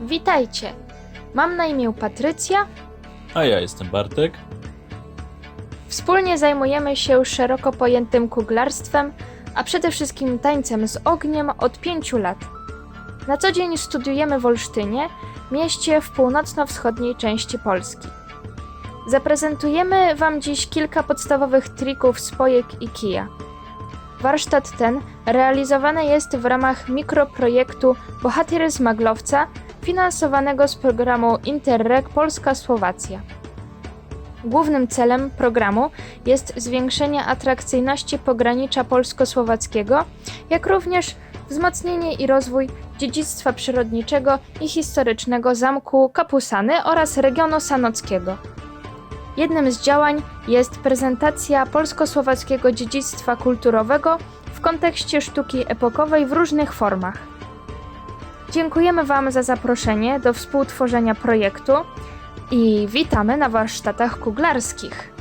Witajcie! Mam na imię Patrycja. A ja jestem Bartek. Wspólnie zajmujemy się szeroko pojętym kuglarstwem, a przede wszystkim tańcem z ogniem od pięciu lat. Na co dzień studiujemy w Olsztynie, mieście w północno-wschodniej części Polski. Zaprezentujemy Wam dziś kilka podstawowych trików z pojek i kija. Warsztat ten realizowany jest w ramach mikroprojektu Bohatyry z Maglowca, finansowanego z programu Interreg Polska-Słowacja. Głównym celem programu jest zwiększenie atrakcyjności pogranicza polsko-słowackiego, jak również wzmocnienie i rozwój dziedzictwa przyrodniczego i historycznego zamku Kapusany oraz regionu sanockiego. Jednym z działań jest prezentacja polsko-słowackiego dziedzictwa kulturowego w kontekście sztuki epokowej w różnych formach. Dziękujemy Wam za zaproszenie do współtworzenia projektu i witamy na warsztatach kuglarskich.